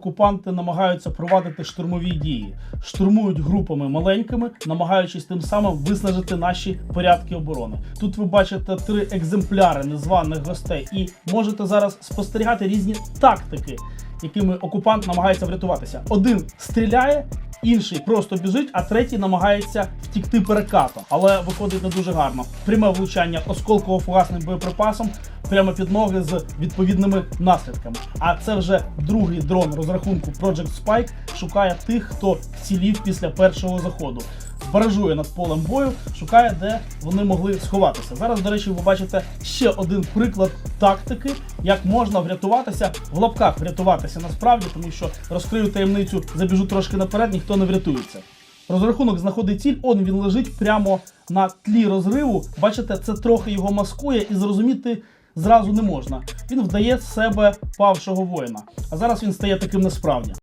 Окупанти намагаються провадити штурмові дії, штурмують групами маленькими, намагаючись тим самим виснажити наші порядки оборони. Тут ви бачите три екземпляри незваних гостей, і можете зараз спостерігати різні тактики, якими окупант намагається врятуватися. Один стріляє, інший просто біжить, а третій намагається втікти перекатом, але виходить не дуже гарно. Пряме влучання осколково-фугасним боєприпасом прямо під ноги з відповідними наслідками. А це вже другий дрон розрахунку Project Spike шукає тих, хто вцілів після першого заходу. Баражує над полем бою, шукає, де вони могли сховатися. Зараз, до речі, ви бачите ще один приклад тактики, як можна врятуватися в лапках врятуватися насправді, тому що розкрию таємницю, забіжу трошки наперед, ніхто не врятується. Розрахунок знаходить ціль, он він лежить прямо на тлі розриву. Бачите, це трохи його маскує і зрозуміти зразу не можна. Він вдає з себе павшого воїна. А зараз він стає таким насправді.